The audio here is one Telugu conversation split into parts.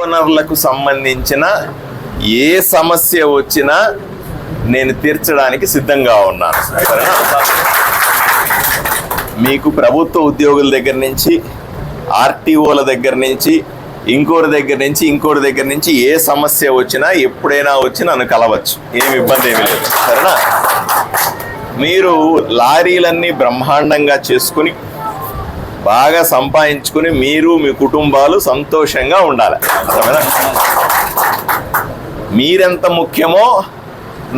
ఓనర్లకు సంబంధించిన ఏ సమస్య వచ్చినా నేను తీర్చడానికి సిద్ధంగా ఉన్నాను. సరేనా? మీకు ప్రభుత్వ ఉద్యోగుల దగ్గర నుంచి ఆర్టీఓల దగ్గర నుంచి ఇంకోటి దగ్గర నుంచి ఇంకోటి దగ్గర నుంచి ఏ సమస్య వచ్చినా ఎప్పుడైనా వచ్చి నన్ను కలవచ్చు. ఏమి ఇబ్బంది ఏమి లేదు. సరేనా? మీరు లారీలన్నీ బ్రహ్మాండంగా చేసుకుని బాగా సంపాదించుకుని మీరు మీ కుటుంబాలు సంతోషంగా ఉండాలి. మీరెంత ముఖ్యమో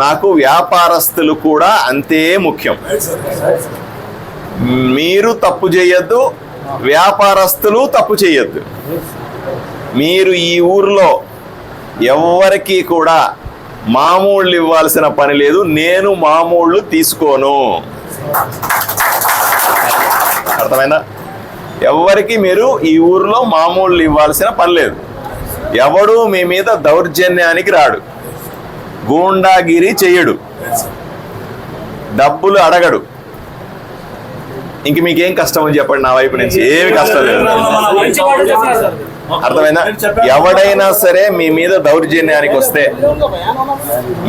నాకు వ్యాపారస్తులు కూడా అంతే ముఖ్యం. మీరు తప్పు చేయొద్దు వ్యాపారస్తులు తప్పు చేయొద్దు. మీరు ఈ ఊర్లో ఎవరికి కూడా మామూళ్ళు ఇవ్వాల్సిన పని లేదు నేను మామూళ్ళు తీసుకోను. అర్థమైందా? ఎవరికి మీరు ఈ ఊర్లో మామూలు ఇవ్వాల్సిన పని లేదు. ఎవడు మీ మీద దౌర్జన్యానికి రాడు. గూండాగిరి చెయ్యడు డబ్బులు అడగడు. ఇంక మీకేం కష్టం అని చెప్పండి నా వైపు నుంచి? ఏమి కష్టం లేదు. అర్థమైందా? ఎవడైనా సరే మీ మీద దౌర్జన్యానికి వస్తే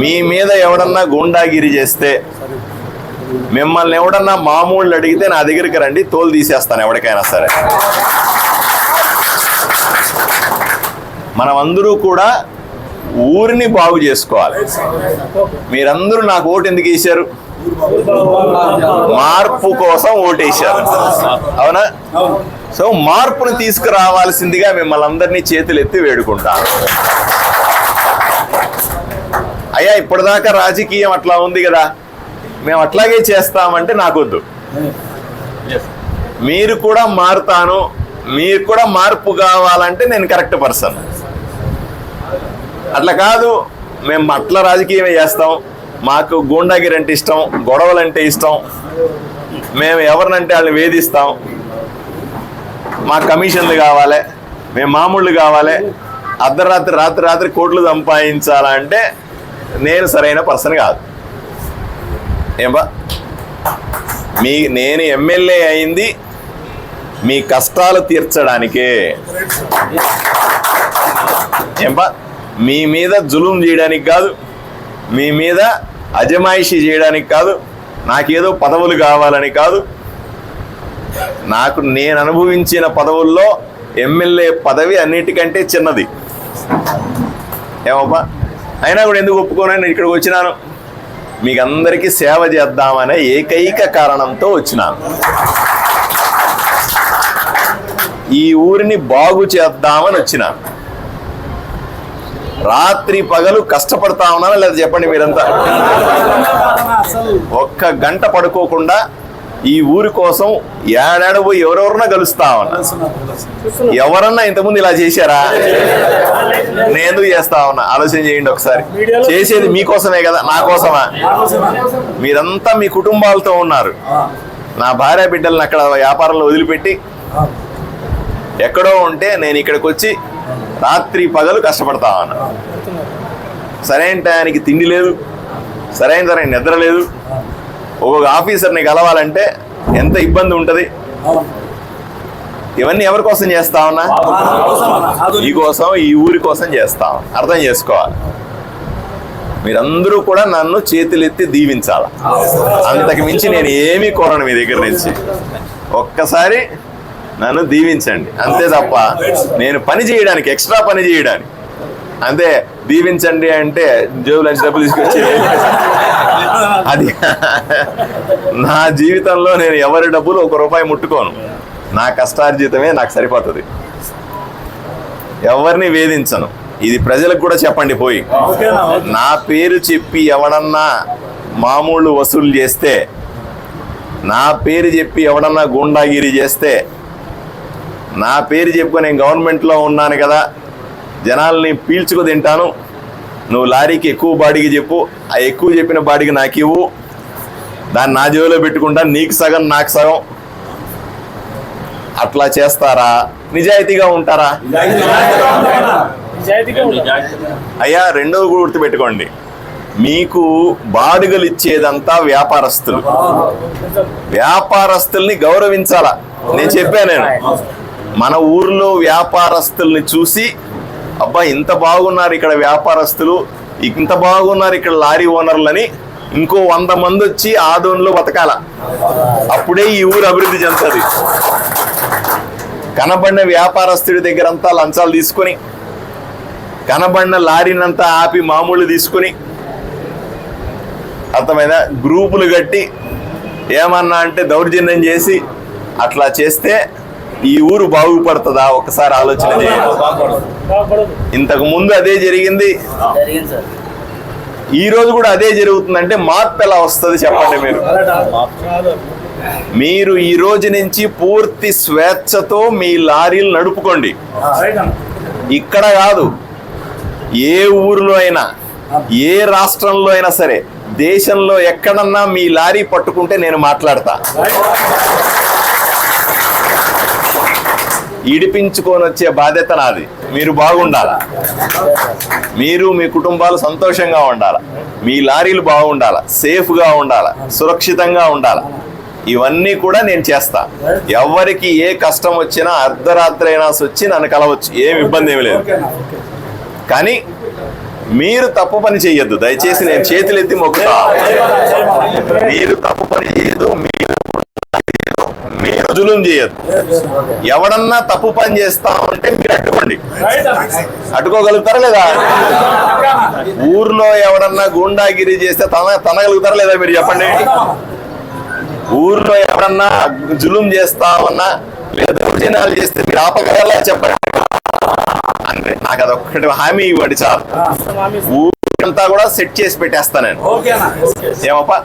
మీ మీద ఎవడన్నా గూండాగిరి చేస్తే మిమ్మల్ని ఎవడన్నా మామూళ్ళు అడిగితే నా దగ్గరికి రండి తోలు తీసేస్తాను ఎవరికైనా సరే. మనమందరూ కూడా ఊరిని బాగు చేసుకోవాలి. మీరందరూ నాకు ఓటు ఎందుకు వేశారు? మార్పు కోసం ఓటేశారు. అవునా? సో మార్పును తీసుకురావాల్సిందిగా మిమ్మల్ని అందరినీ చేతులు ఎత్తి వేడుకుంటాను. అయ్యా ఇప్పటిదాకా రాజకీయం అట్లా ఉంది కదా. మేము అట్లాగే చేస్తామంటే నాకొద్దు. మీరు కూడా మారుతాను మీరు కూడా మార్పు కావాలంటే నేను కరెక్ట్ పర్సన్. అట్లా కాదు మేము అట్లా రాజకీయమే చేస్తాం మాకు గూండాగిరి అంటే ఇష్టం గొడవలంటే ఇష్టం మేము ఎవరినంటే వాళ్ళని వేధిస్తాం. మాకు కమిషన్లు కావాలి మేము మామూళ్ళు కావాలి అర్ధరాత్రి రాత్రి రాత్రి కోట్లు సంపాదించాలంటే నేను సరైన పర్సన్ కాదు. ఏంబా మీ నేను ఎమ్మెల్యే అయింది మీ కష్టాలు తీర్చడానికే. ఏంబా మీ మీద జులుం చేయడానికి కాదు మీ మీద అజమాయిషీ చేయడానికి కాదు నాకేదో పదవులు కావాలని కాదు. నాకు నేను అనుభవించిన పదవుల్లో ఎమ్మెల్యే పదవి అన్నిటికంటే చిన్నది. ఏమబ్బా అయినా కూడా ఎందుకు ఒప్పుకోనని ఇక్కడికి వచ్చినాను? మీకు అందరికీ సేవ చేద్దామనే ఏకైక కారణంతో వచ్చినాను. ఈ ఊరిని బాగు చేద్దామని వచ్చినాను. రాత్రి పగలు కష్టపడతా ఉన్నానా లేదా చెప్పండి మీరంతా? ఒక్క గంట పడుకోకుండా ఈ ఊరి కోసం ఏడాడు పోయి ఎవరెవరన్నా కలుస్తా ఉన్నా ఎవరన్నా ఇంతకుముందు ఇలా చేశారా? నేను చేస్తా ఉన్నా? ఆలోచన చేయండి ఒకసారి. చేసేది మీకోసమే కదా? నా కోసమా? మీరంతా మీ కుటుంబాలతో ఉన్నారు. నా భార్య బిడ్డలను అక్కడ వ్యాపారంలో వదిలిపెట్టి ఎక్కడో ఉంటే నేను ఇక్కడికి వచ్చి రాత్రి పగలు కష్టపడతా ఉన్నా. సరైన టయానికి తిండి లేదు. సరైన సరైన నిద్ర లేదు. ఒక్కొక్క ఆఫీసర్ని కలవాలంటే ఎంత ఇబ్బంది ఉంటుంది? ఇవన్నీ ఎవరి కోసం చేస్తా ఉన్నా? ఈ కోసం ఈ ఊరి కోసం చేస్తాం అర్థం చేసుకోవాలి. మీరందరూ కూడా నన్ను చేతులెత్తి దీవించాలి? అంతకు మించి నేను ఏమీ కోరను మీ దగ్గర నుంచి. ఒక్కసారి నన్ను దీవించండి. అంతే తప్ప నేను పని చేయడానికి ఎక్స్ట్రా పని చేయడానికి అంతే దీవించండి అంటే జేబులంచి డబ్బులు తీసుకొచ్చి అది. నా జీవితంలో నేను ఎవరి డబ్బులు ఒక రూపాయి ముట్టుకోను. నా కష్టార్జితమే నాకు సరిపోతుంది. ఎవరిని వేధించను. ఇది ప్రజలకు కూడా చెప్పండి పోయి. నా పేరు చెప్పి ఎవడన్నా మామూలు వసూలు చేస్తే నా పేరు చెప్పి ఎవడన్నా గూండాగిరి చేస్తే నా పేరు చెప్పుకొని నేను గవర్నమెంట్లో ఉన్నాను కదా జనాల్ని పీల్చుకు తింటాను. నువ్వు లారీకి ఎక్కువ బాడీకి చెప్పు. ఆ ఎక్కువ చెప్పిన బాడీకి నాకు ఇవ్వు. దాన్ని నా జేబులో పెట్టుకుంటా. నీకు సగం నాకు సగం. అట్లా చేస్తారా? నిజాయితీగా ఉంటారా? అయ్యా రెండవ గుర్తు పెట్టుకోండి మీకు బాడుగలు ఇచ్చేదంతా వ్యాపారస్తులు. వ్యాపారస్తుల్ని గౌరవించాలా? నేను చెప్పాను నేను. మన ఊర్లో వ్యాపారస్తుల్ని చూసి అబ్బా ఇంత బాగున్నారు ఇక్కడ వ్యాపారస్తులు ఇంత బాగున్నారు ఇక్కడ లారీ ఓనర్లని ఇంకో వంద మంది వచ్చి ఆదోన్లో బతకాల. అప్పుడే ఈ ఊరు అభివృద్ధి చెందుతుంది. కనబడిన వ్యాపారస్తుడి దగ్గర అంతా లంచాలు తీసుకొని కనబడిన లారీనంతా ఆపి మామూలు తీసుకొని అర్థమైనా గ్రూపులు కట్టి ఏమన్నా అంటే దౌర్జన్యం చేసి అట్లా చేస్తే ఈ ఊరు బాగుపడుతుందా? ఒకసారి ఆలోచన చేయండి. ఇంతకు ముందు అదే జరిగింది. ఈ రోజు కూడా అదే జరుగుతుందంటే మార్పు ఎలా వస్తుంది చెప్పండి మీరు? మీరు ఈ రోజు నుంచి పూర్తి స్వేచ్ఛతో మీ లారీలు నడుపుకోండి. ఇక్కడ కాదు ఏ ఊరిలో అయినా ఏ రాష్ట్రంలో అయినా సరే దేశంలో ఎక్కడన్నా మీ లారీ పట్టుకుంటే నేను మాట్లాడతా. ఈడిపించుకొని వచ్చే బాధ్యత నాది. మీరు బాగుండాలా? మీరు మీ కుటుంబాలు సంతోషంగా ఉండాలా? మీ లారీలు బాగుండాలా? సేఫ్గా ఉండాలా? సురక్షితంగా ఉండాలా? ఇవన్నీ కూడా నేను చేస్తా. ఎవరికి ఏ కష్టం వచ్చినా అర్ధరాత్రి అయినా వచ్చి నన్ను కలవచ్చు. ఏం ఇబ్బంది ఏమి లేదు. కానీ మీరు తప్పు పని చేయొద్దు దయచేసి నేను చేతులు ఎత్తి మొక్కుతా. మీరు తప్పు పని చేయదు మీరు జులుం చేయొద్దు ఎవడన్నా తప్పు పని చేస్తా ఉంటే మీరు అడ్డుకోండి. అడ్డుకోగలుగుతారా లేదా? ఊర్లో ఎవడన్నా గుండాగిరి చేస్తే తన తనగలుగుతారా లేదా మీరు చెప్పండి? ఊర్లో ఎవడన్నా జులుం చేస్తా ఉన్నా లేదా దౌర్జన్యాలు చేస్తే మీరు ఆపగలరా చెప్పండి? అంటే నాకు అదొక్కటి హామీ ఇవ్వండి చాలు. ఊరంతా కూడా సెట్ చేసి పెట్టేస్తా నేను. ఏమప్పా?